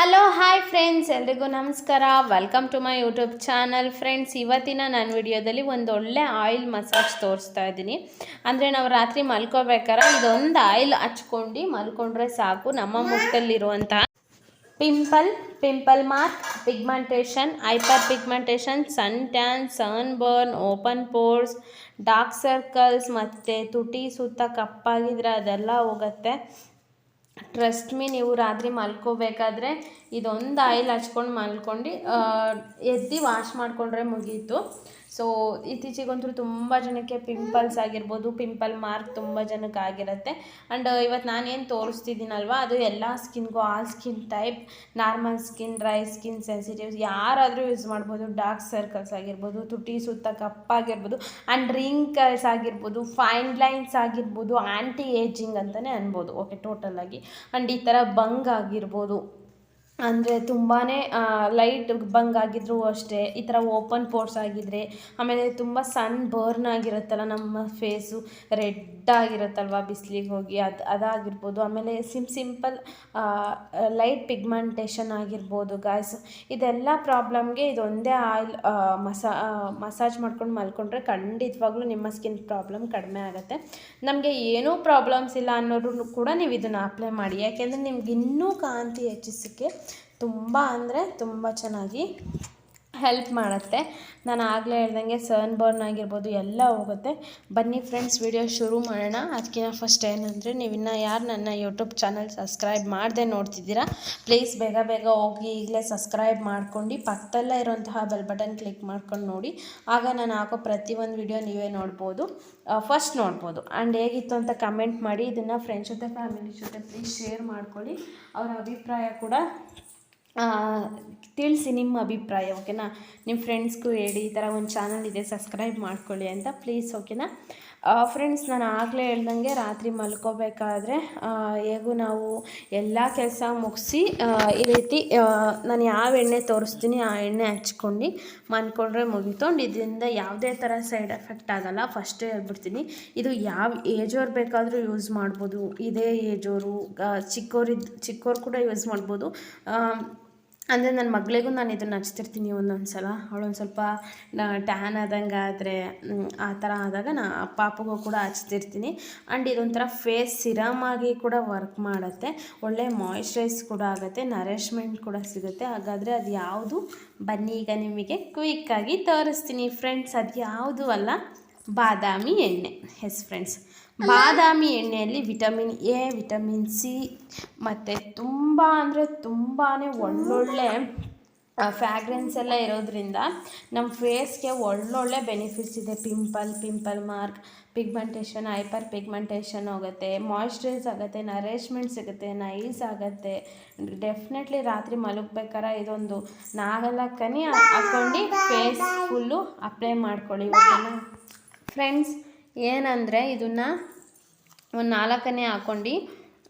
Hello hi friends ಎಲ್ರಿಗೂ ನಮಸ್ಕಾರ. Welcome to my YouTube channel friends ಇವತ್ತಿನ ನನ್ನ ವಿಡಿಯೋದಲ್ಲಿ ಒಂದು ಒಳ್ಳೆ ಆಯಿಲ್ ಮಸಾಜ್ ತೋರಿಸ್ತಾ ಇದ್ದೀನಿ. ಅಂದರೆ ನಾವು ರಾತ್ರಿ ಮಲ್ಕೋಬೇಕಾರೆ ಇದೊಂದು ಆಯಿಲ್ ಹಚ್ಕೊಂಡು ಮಲ್ಕೊಂಡ್ರೆ ಸಾಕು ನಮ್ಮ ಮುಖದಲ್ಲಿರುವಂತಹ pimple pimple mark pigmentation hyper pigmentation sun tan sunburn open pores dark circles ಮತ್ತು ತುಟಿ ಸುತ್ತ ಕಪ್ಪಾಗಿದ್ರೆ ಅದೆಲ್ಲ ಹೋಗುತ್ತೆ. ಟ್ರಸ್ಟ್ ಮೀ ನೀವು ರಾತ್ರಿ ಮಲ್ಕೋಬೇಕಾದ್ರೆ ಇದೊಂದು ಆಯಿಲ್ ಹಚ್ಕೊಂಡು ಮಲ್ಕೊಂಡು ಎದ್ದು ವಾಶ್ ಮಾಡಿಕೊಂಡ್ರೆ ಮುಗೀತು. ಸೊ ಇತ್ತೀಚೆಗಂತೂ ತುಂಬ ಜನಕ್ಕೆ ಪಿಂಪಲ್ಸ್ ಆಗಿರ್ಬೋದು ಪಿಂಪಲ್ ಮಾರ್ಕ್ ತುಂಬ ಜನಕ್ಕೆ ಆಗಿರುತ್ತೆ. ಆ್ಯಂಡ್ ಇವತ್ತು ನಾನೇನು ತೋರಿಸ್ತಿದ್ದೀನಲ್ವ, ಅದು ಎಲ್ಲ ಸ್ಕಿನ್ಗೂ all skin type normal skin dry skin sensitives ಯಾರಾದರೂ ಯೂಸ್ ಮಾಡ್ಬೋದು. ಡಾರ್ಕ್ ಸರ್ಕಲ್ಸ್ ಆಗಿರ್ಬೋದು, ತುಟಿ ಸುತ್ತ ಕಪ್ಪಾಗಿರ್ಬೋದು ಆ್ಯಂಡ್ ರಿಂಕಲ್ಸ್ ಆಗಿರ್ಬೋದು ಫೈನ್ ಲೈನ್ಸ್ ಆಗಿರ್ಬೋದು ಆ್ಯಂಟಿ ಏಜಿಂಗ್ ಅಂತಲೇ ಅನ್ಬೋದು. ಓಕೆ ಟೋಟಲ್ ಆಗಿ. ಆ್ಯಂಡ್ ಈ ಥರ ಬಂಗ್ ಆಗಿರ್ಬೋದು. ಅಂದರೆ ತುಂಬಾ ಲೈಟ್ ಬಂಗ್ ಆಗಿದ್ರು ಅಷ್ಟೇ, ಈ ಥರ ಓಪನ್ ಪೋರ್ಸ್ ಆಗಿದ್ರೆ, ಆಮೇಲೆ ತುಂಬ ಸನ್ ಬರ್ನ್ ಆಗಿರುತ್ತಲ್ಲ ನಮ್ಮ ಫೇಸು ರೆಡ್ ಆಗಿರುತ್ತಲ್ವ ಬಿಸಿಲಿಗೆ ಹೋಗಿ, ಅದು, ಅದಾಗಿರ್ಬೋದು. ಆಮೇಲೆ ಸಿಮ್ ಸಿಂಪಲ್ ಲೈಟ್ ಪಿಗ್ಮೆಂಟೇಷನ್ ಆಗಿರ್ಬೋದು ಗಾಯ್ಸ್ ಇದೆಲ್ಲ ಪ್ರಾಬ್ಲಮ್ಗೆ ಇದೊಂದೇ ಆಯಿಲ್ ಮಸಾ ಮಸಾಜ್ ಮಾಡ್ಕೊಂಡು ಮಲ್ಕೊಂಡ್ರೆ ಖಂಡಿತವಾಗ್ಲೂ ನಿಮ್ಮ ಸ್ಕಿನ್ ಪ್ರಾಬ್ಲಮ್ ಕಡಿಮೆ ಆಗುತ್ತೆ. ನಮಗೆ ಏನೂ ಪ್ರಾಬ್ಲಮ್ಸ್ ಇಲ್ಲ ಅನ್ನೋರು ಕೂಡ ನೀವು ಇದನ್ನು ಅಪ್ಲೈ ಮಾಡಿ. ಯಾಕೆಂದರೆ ನಿಮ್ಗೆ ಇನ್ನೂ ಕಾಂತಿ ಹೆಚ್ಚಿಸೋಕ್ಕೆ ತುಂಬ ಅಂದರೆ ತುಂಬ ಚೆನ್ನಾಗಿ ಹೆಲ್ಪ್ ಮಾಡುತ್ತೆ. ನಾನು ಆಗಲೇ ಹೇಳ್ದಂಗೆ ಸನ್ ಬರ್ನ್ ಆಗಿರ್ಬೋದು ಎಲ್ಲ ಹೋಗುತ್ತೆ. ಬನ್ನಿ ಫ್ರೆಂಡ್ಸ್ ವಿಡಿಯೋ ಶುರು ಮಾಡೋಣ. ಅದಕ್ಕಿಂತ ಫಸ್ಟ್ ಏನಂದರೆ ನೀವು ಇನ್ನೂ ಯಾರು ನನ್ನ ಯೂಟ್ಯೂಬ್ ಚಾನಲ್ ಸಬ್ಸ್ಕ್ರೈಬ್ ಮಾಡದೆ ನೋಡ್ತಿದ್ದೀರಾ ಪ್ಲೀಸ್ ಬೇಗ ಬೇಗ ಹೋಗಿ ಈಗಲೇ ಸಬ್ಸ್ಕ್ರೈಬ್ ಮಾಡ್ಕೊಂಡು ಪಕ್ಕದಲ್ಲೇ ಇರುವಂತಹ ಬೆಲ್ ಬಟನ್ ಕ್ಲಿಕ್ ಮಾಡ್ಕೊಂಡು ನೋಡಿ. ಆಗ ನಾನು ಹಾಕೋ ಪ್ರತಿಯೊಂದು ವಿಡಿಯೋ ನೀವೇ ನೋಡ್ಬೋದು. ಫಸ್ಟ್ ನೋಡ್ಬೋದು. ಆ್ಯಂಡ್ ಹೇಗಿತ್ತು ಅಂತ ಕಮೆಂಟ್ ಮಾಡಿ. ಇದನ್ನು ಫ್ರೆಂಡ್ಸ್ ಜೊತೆ ಫ್ಯಾಮಿಲಿ ಜೊತೆ ಪ್ಲೀಸ್ ಶೇರ್ ಮಾಡ್ಕೊಳ್ಳಿ. ಅವರ ಅಭಿಪ್ರಾಯ ಕೂಡ ತಿಳಿಸಿ ನಿಮ್ಮ ಅಭಿಪ್ರಾಯ, ಓಕೆನಾ? ನಿಮ್ಮ ಫ್ರೆಂಡ್ಸ್ಗೂ ಹೇಳಿ, ಈ ಥರ ಒಂದು ಚಾನಲ್ ಇದೆ ಸಬ್ಸ್ಕ್ರೈಬ್ ಮಾಡ್ಕೊಳ್ಳಿ ಅಂತ ಪ್ಲೀಸ್ ಓಕೆನಾ? ಫ್ರೆಂಡ್ಸ್ ನಾನು ಆಗಲೇ ಹೇಳ್ದಂಗೆ ರಾತ್ರಿ ಮಲ್ಕೋಬೇಕಾದ್ರೆ ಹೇಗೂ ನಾವು ಎಲ್ಲ ಕೆಲಸ ಮುಗಿಸಿ ಈ ರೀತಿ ನಾನು ಯಾವ ಎಣ್ಣೆ ತೋರಿಸ್ತೀನಿ, ಆ ಎಣ್ಣೆ ಹಚ್ಕೊಂಡು ಮನ್ಕೊಂಡ್ರೆ ಮುಗಿತೊಂಡು ಇದರಿಂದ ಯಾವುದೇ ಥರ ಸೈಡ್ ಎಫೆಕ್ಟ್ ಆಗಲ್ಲ. ಫಸ್ಟೇ ಹೇಳ್ಬಿಡ್ತೀನಿ, ಇದು ಯಾವ ಏಜವ್ರು ಬೇಕಾದರೂ ಯೂಸ್ ಮಾಡ್ಬೋದು. ಇದೇ ಏಜವರು ಚಿಕ್ಕೋರಿದ್ದು ಚಿಕ್ಕೋರು ಕೂಡ ಯೂಸ್ ಮಾಡ್ಬೋದು. ಅಂದರೆ ನನ್ನ ಮಗಳಿಗೂ ನಾನು ಇದನ್ನು ಹಚ್ತಿರ್ತೀನಿ ಒಂದೊಂದು ಸಲ ಅವಳೊಂದು ಸ್ವಲ್ಪ ಟ್ಯಾನ್ ಆದಂಗೆ ಆದರೆ ಆ ಥರ ಆದಾಗ ನಾ ಪಾಪಗೂ ಕೂಡ ಹಚ್ತಿರ್ತೀನಿ. ಆ್ಯಂಡ್ ಇದೊಂಥರ ಫೇಸ್ ಸಿರಮ್ ಆಗಿ ಕೂಡ ವರ್ಕ್ ಮಾಡುತ್ತೆ. ಒಳ್ಳೆ ಮಾಯ್ಶ್ಚರೈಸ್ ಕೂಡ ಆಗುತ್ತೆ ನರೆಶ್ಮೆಂಟ್ ಕೂಡ ಸಿಗುತ್ತೆ. ಹಾಗಾದರೆ ಅದು ಯಾವುದು? ಬನ್ನಿ ಈಗ ನಿಮಗೆ ಕ್ವಿಕ್ಕಾಗಿ ತೋರಿಸ್ತೀನಿ. ಫ್ರೆಂಡ್ಸ್ ಅದು ಯಾವುದು ಅಲ್ಲ? ಬಾದಾಮಿ ಎಣ್ಣೆ. ಎಸ್ ಫ್ರೆಂಡ್ಸ್ ಬಾದಾಮಿ ಎಣ್ಣೆಯಲ್ಲಿ ವಿಟಮಿನ್ ಎ ವಿಟಮಿನ್ ಸಿ ಮತ್ತು ತುಂಬ ಅಂದರೆ ತುಂಬಾ ಒಳ್ಳೊಳ್ಳೆ ಫ್ಯಾಗ್ರೆನ್ಸ್ ಎಲ್ಲ ಇರೋದ್ರಿಂದ ನಮ್ಮ ಫೇಸ್ಗೆ ಒಳ್ಳೊಳ್ಳೆ ಬೆನಿಫಿಟ್ಸ್ ಇದೆ. Pimple pimple mark pigmentation hyper pigmentation ಹೋಗುತ್ತೆ. ಮಾಯ್ಶ್ಚರೈಸ್ ಆಗುತ್ತೆ ನರೇಶ್ಮೆಂಟ್ ಸಿಗುತ್ತೆ ನೈಸ್ ಆಗುತ್ತೆ. ಡೆಫಿನೆಟ್ಲಿ ರಾತ್ರಿ ಮಲಗಬೇಕಾರೆ ಇದೊಂದು ನಾಗಲಕ್ಕನೇ ಹಾಕ್ಕೊಂಡು ಫೇಸ್ ಫುಲ್ಲು ಅಪ್ಲೈ ಮಾಡ್ಕೊಳ್ಳಿ ಓಕೆನಾ ಫ್ರೆಂಡ್ಸ್, ಏನಂದರೆ ಇದನ್ನು ಒಂದು ನಾಲ್ಕನೇ ಹಾಕ್ಕೊಂಡು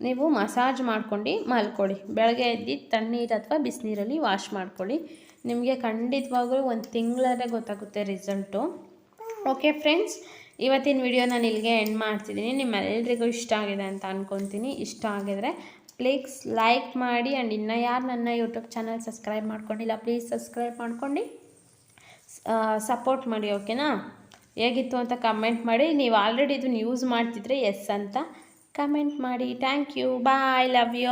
ನೀವು ಮಸಾಜ್ ಮಾಡ್ಕೊಂಡು ಮಲ್ಕೊಳ್ಳಿ. ಬೆಳಗ್ಗೆ ಎದ್ದು ತಣ್ಣೀರು ಅಥವಾ ಬಿಸಿನೀರಲ್ಲಿ ವಾಶ್ ಮಾಡ್ಕೊಳ್ಳಿ. ನಿಮಗೆ ಖಂಡಿತವಾಗಲೂ ಒಂದು ತಿಂಗಳಲ್ಲೇ ಗೊತ್ತಾಗುತ್ತೆ ರಿಸಲ್ಟು. ಓಕೆ ಫ್ರೆಂಡ್ಸ್, ಇವತ್ತಿನ ವಿಡಿಯೋ ನಾನು ಇಲ್ಲಿಗೆ ಎಂಡ್ ಮಾಡ್ತಿದ್ದೀನಿ ನಿಮ್ಮೆಲ್ಲರಿಗೂ ಇಷ್ಟ ಆಗಿದೆ ಅಂತ ಅಂದ್ಕೊತೀನಿ ಇಷ್ಟ ಆಗಿದ್ರೆ ಪ್ಲೀಸ್ ಲೈಕ್ ಮಾಡಿ ಆ್ಯಂಡ್ ಇನ್ನು ಯಾರು ನನ್ನ ಯೂಟ್ಯೂಬ್ ಚಾನಲ್ ಸಬ್ಸ್ಕ್ರೈಬ್ ಮಾಡ್ಕೊಂಡಿಲ್ಲ ಪ್ಲೀಸ್ ಸಬ್ಸ್ಕ್ರೈಬ್ ಮಾಡ್ಕೊಂಡು ಸಪೋರ್ಟ್ ಮಾಡಿ ಓಕೆನಾ ಹೇಗಿತ್ತು ಅಂತ ಕಮೆಂಟ್ ಮಾಡಿ. ನೀವು ಆಲ್ರೆಡಿ ಇದನ್ನು ಯೂಸ್ ಮಾಡ್ತಿದ್ರೆ ಎಸ್ ಅಂತ ಕಮೆಂಟ್ ಮಾಡಿ. Thank you bye love you